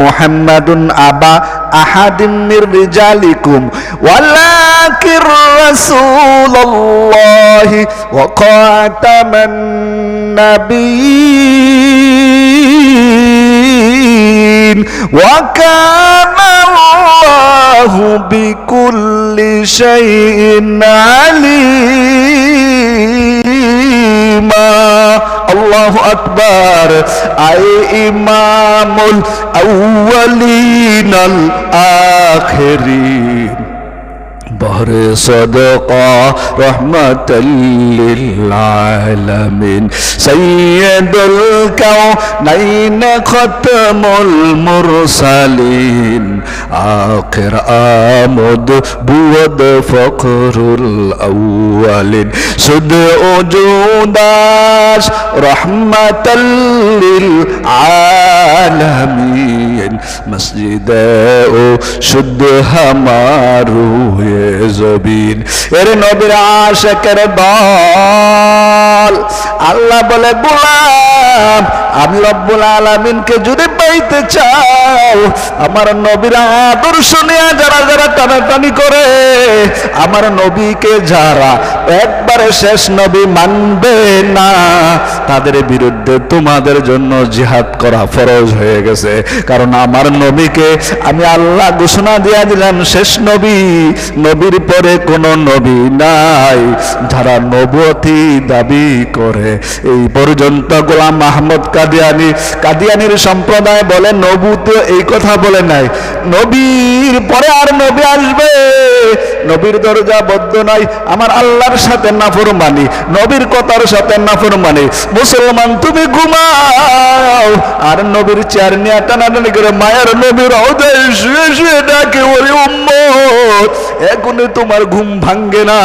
মুহাম্মাদুন আবা আহাদিম মির রিজালিকুম। ওয়ালাকির রাসূলুল্লাহি ওয়া খাতামান নাবিয়্যিন ওয়া কানা আল্লাহু বিকুল্লি شيء عليما الله أكبر. أي إمام الأولين الآخرين. بحر صدقة رحمة للعالمين. سيد الكونين ختم المرسلين. آخر آمد بود فقر الأولين. سد أجوداش رحمة للعالمين. مسجد شد همارو জবিন এর নবীর আশেকের দল। আল্লাহ বলে গোলাম আমি রব্বুল আলামিনকে যদি পাইতে চাও, আমার নবীর আদর্শ নিয়ে যারা যারা টানাটানি করে, আমার নবীকে যারা একবারে শেষ নবী মানবে না, তাদের বিরুদ্ধে তোমাদের জন্য জিহাদ করা ফরজ হয়ে গেছে। কারণ আমার নবীকে আমি আল্লাহ ঘোষণা দিয়া দিলাম, শেষ নবী, নবীর পরে কোন নবী নাই। যারা নবতী দাবি করে, এই পর্যন্ত গোলাম মাহমুদ কাদিয়ানি, কাদিয়ানির সম্প্রদায় বলে, নবু তো এই কথা বলে নাই। নবীর পরে আর নবী আসবে। নবীর দরজা বদ্ধ নাই। আমার আল্লাহর সাথে নাফর মানি নবীর কথার সাথে নাফর মানি মুসলমান, তুমি ঘুমাও। আর নবীর চেয়ার নিয়ে টানাটানি করে মায়ের নবীর শুয়ে শুয়ে ডাকে, ওরে উম্মত এখনই তোমার ঘুম ভাঙ্গে না।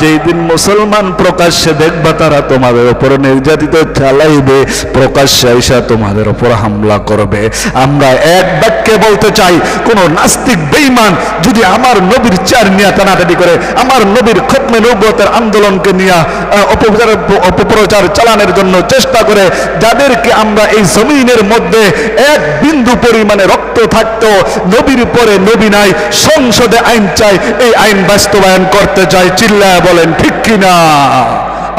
যেই দিন মুসলমান প্রকাশ্যে দেখবা, তারা তোমাদের উপর নির্যাতিত চালাইবে। প্রকাশ্যে আইসা তোমাদের উপর হামলা করবে। আমরা এক বাক্যে বলতে চাই, কোন নাস্তিক, বেঈমান যদি আমার নবীর চার নিয়ে টানাটানি করে, আমার নবীর খতমে নবতের আন্দোলনকে নিয়ে অপপ্রচার অপপ্রচার চালানোর জন্য চেষ্টা করে, যাদেরকে আমরা এই জমিনের মধ্যে এক বিন্দু পরিমাণে রক্ত থাকতো, নবীর পরে নবী নাই, সংসদে আইন চাই এই আইন বাস্তবায়ন করতে চাই চিল্লায় বলেন ঠিক কিনা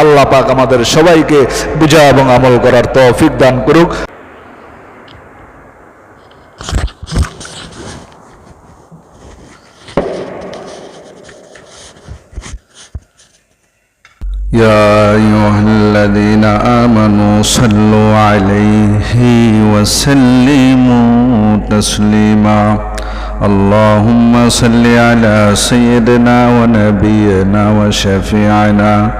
আল্লাহ পাক আমাদের সবাইকে বুঝা এবং আমল করার তৌফিক দান করুক يا أيها الذين آمنوا صلوا عليه وسلموا تسليما اللهم صل على سيدنا ونبينا وشفيعنا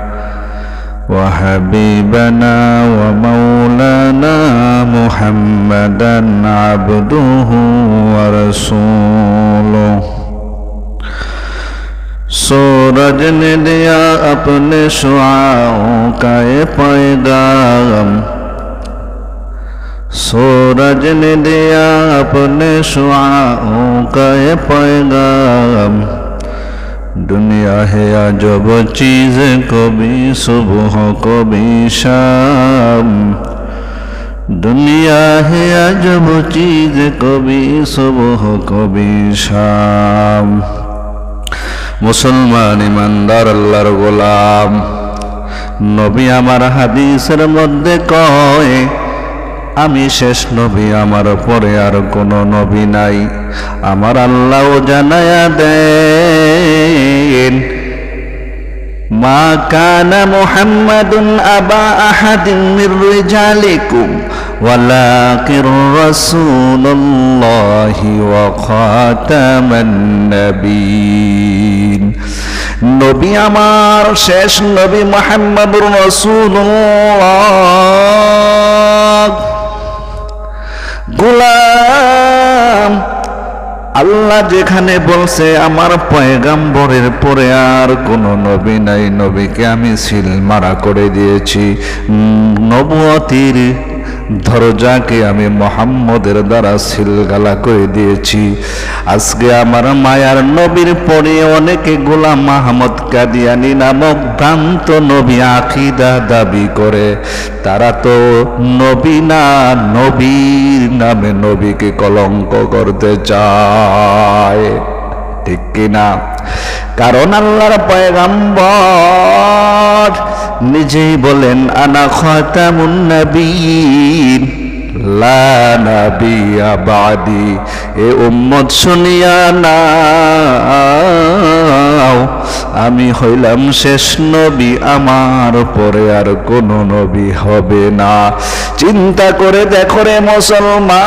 وحبيبنا ومولانا محمدا عبده ورسوله सूरज ने दिया अपने शुआओं का ये पैगाम सूरज ने दिया अपने शुआओं का ये पैगाम दुनिया है अजब चीज कभी सुबह कभी शाम दुनिया है अजब चीज कभी सुबह कभी शाम মুসলমান ইমানদার আল্লাহর গোলাম নবী আমার হাদিসের মধ্যে কয় আমি শেষ নবী আমার পরে আর কোনো নবী নাই আমার আল্লাহ জানায়া দেন মা কানা মুহাম্মাদুন আবা আহাদিন মির রিজালিকুম ولكن رسول الله وخاتم النبيين নবী আমার শেষ নবী মোহাম্মদুর রসুল্লাহ আল্লাহ যেখানে বলছে আমার পয়গাম্বরের পরে আর কোন নবী নাই। নবীকে আমি সিল মারা করে দিয়েছি। উম, নবুয়তির দরজাকে আমি মোহাম্মদের দ্বারা সিলগালা করে দিয়েছি। আজকে আমার মায়ার নবীর পরে অনেকে গোলাম মাহমদ কাদিয়ানি নামক ভ্রান্ত নবী আকিদা দাবি করে। তারা তো নবী না, নবীর নামে নবীকে কলঙ্ক করতে চায়। ঠিক কিনা? কারণ আল্লাহর পয়গাম্বর নিজেই বলেন, আনা খাতামুন নবীন লা নাবিয়া বাদি, এ উম্মত শুনিয়া নাও, আমি হইলাম শেষ নবী, আমার পরে আর কোনো নবী হবে না। চিন্তা করে দেখো রে মুসলমান,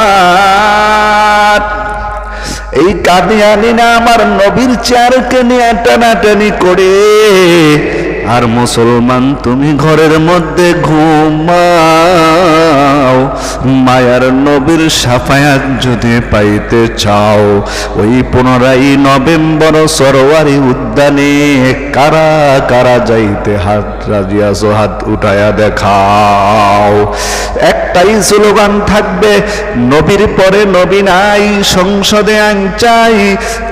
এই কাদিয়ানি না আমার নবীর চারকে নিয়ে টানাটানি করে আর মুসলমান তুমি ঘরের মধ্যে ঘুমাও মায়ার নবীর সাফায়াত যদি পাইতে চাও। ওই পনেরোই নভেম্বর সরোয়ারি উদ্যানে কারা কারা যাইতে হাত রাজিয়াছো হাত উঠায়া দেখাও। একটাই স্লোগান থাকবে, নবীর পরে নবী নাই, সংসদে আইন চাই।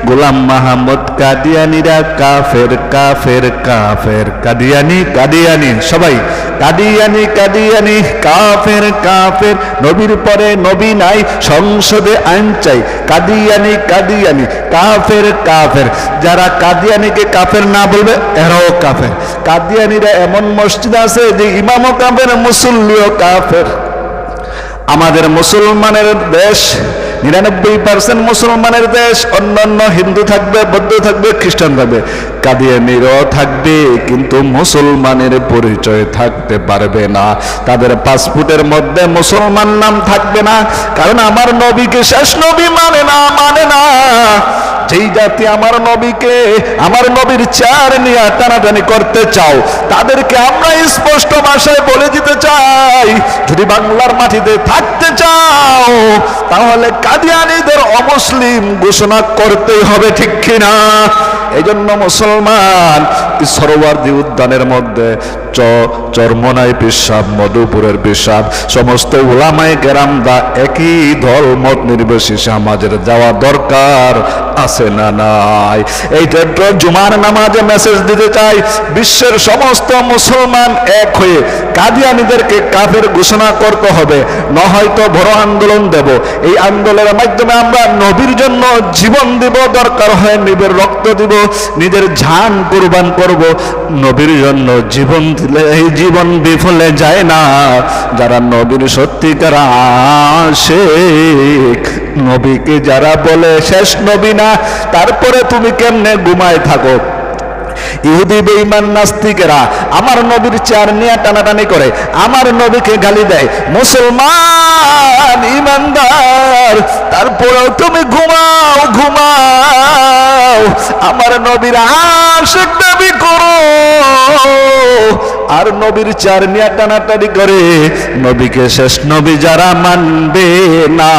গোলাম মাহমুদ কাদিয়ানিরা কাফের কাফের কাফের, কাদিয়ানি কাদিয়ানি, সবাই, কাদিয়ানি কাদিয়ানি কাফের। কাফের নবীর পরে নবী নাই, সংসদে আইন চাই। কাদিয়ানি কাদিয়ানি, কাফের কাফের। যারা কাদিয়ানিকে কাফের না বলবে, এরাও কাফের। কাদিয়ানিরা এমন মসজিদ আছে যে ইমামও কাফের, মুসল্লিও কাফের। আমাদের মুসলমানের দেশ নিরানব্বই পার্সেন্ট মুসলমানের দেশ, অন্যান্য হিন্দু থাকবে, বৌদ্ধ থাকবে, খ্রিস্টান থাকবে। কাদিয়ানিরও থাকবে, কিন্তু মুসলমানের পরিচয় থাকতে পারবে না। তাদের পাসপোর্টের মধ্যে মুসলমান নাম থাকবে না, কারণ আমার নবীকে শেষ নবী মানে না মানে না। যেই জাতি আমার নবীকে, আমার নবীর চার নিয়ে টানাটানি করতে চাও, তাদেরকে আমরা স্পষ্ট ভাষায় বলে দিতে চাই, যদি বাংলার মাটিতে থাকতে চাও, তাহলে কাদিয়ানিদের অমুসলিম ঘোষণা করতেই হবে, ঠিক কিনা? এই জন্য মুসলমান, এই উদ্যানের মধ্যে চ, চরমনাই পেশাব, মধুপুরের পেশাব, সমস্ত ওলামায় গেরামদা একই দল মত নির্বিশেষে আমাদের যাওয়া দরকার। আছে না নাই? এইটা তো জুমার নামাজে মেসেজ দিতে চাই। বিশ্বের সমস্ত মুসলমান এক হয়ে কাদিয়ানিদেরকে কাফের ঘোষণা করতে হবে। না হয়তো বড় আন্দোলন দেব। এই আন্দোলনের মাধ্যমে আমরা নবীর জন্য জীবন দিব, দরকার হয় নিজের রক্ত দিব, নিজের ঝান কোরবান করব। নবীর জন্য জীবন দিলে এই জীবন বিফলে যায় না। যারা নবীর সত্যিকার আশেক নবীকে যারা বলে শেষ নবী না, তারপরে তুমি কেমনে ঘুমায় থাকো? ইহুদি বেঈমান নাস্তিকেরা আমার নবীর চেয়ার নিয়ে টানাটানি করে, আমার নবীকে গালি দেয়। মুসলমান ইমানদার তারপরেও তুমি ঘুমাও ঘুমাও। আমার নবীর আশেক দাবি করো। আর নবীর চার নিয়ে টানাটানি করে, নবীকে শেষ নবী যারা মানবে না।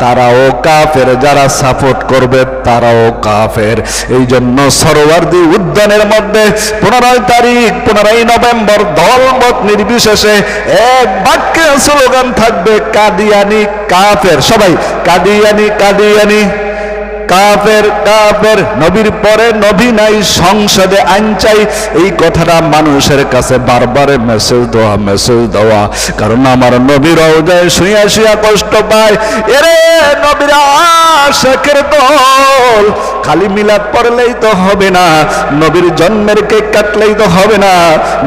তারাও কাফের, যারা সাপোর্ট করবে তারাও কাফের। এই জন্য সরোয়ার্দি উদ্যানের মধ্যে পনেরোই তারিখ পনেরোই নভেম্বর, দলমত নির্বিশেষে এক বাক্যে স্লোগান থাকবে, কাদিয়ানি কাফের। সবাই, কাদিয়ানি কাদিয়ানি। কাফের কাফের, নবীর পরে নবী নাই, সংসদে আইন চাই। এই কথাটা মানুষের কাছে বারবার মেসেজ দেওয়া মেসেজ দেওয়া। কারণ আমার নবীর রওজায় শুইয়া শুইয়া কষ্ট পায়। এরে নবীর আশেকের দল, খালি মিলাদ পড়লেই তো হবে না। নবীর জন্মের কেক কাটলেই তো হবে না।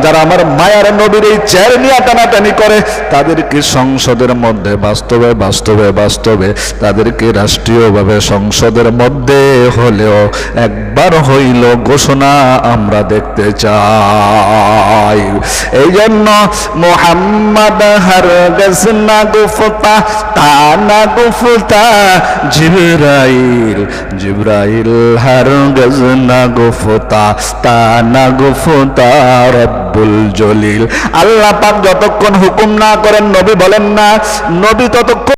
যারা আমার মায়ার নবীর এই চেয়ার নিয়ে টানাটানি করে, তাদেরকে সংসদের মধ্যে বাস্তবে বাস্তবে বাস্তবে, তাদেরকে রাষ্ট্রীয়ভাবে সংসদের মধ্যে হলেও একবার হইল ঘোষণা আমরা দেখতে চাই। এই জন্য মোহাম্মদ হার না গুফতা, তা না গুফতা, জিবরাইল জিবরাইল হার না গুফতা, তা না গুফতা রব্বুল জলিল। আল্লাহ পাক যতক্ষণ হুকুম না করেন, নবী বলেন না, নবী ততক্ষণ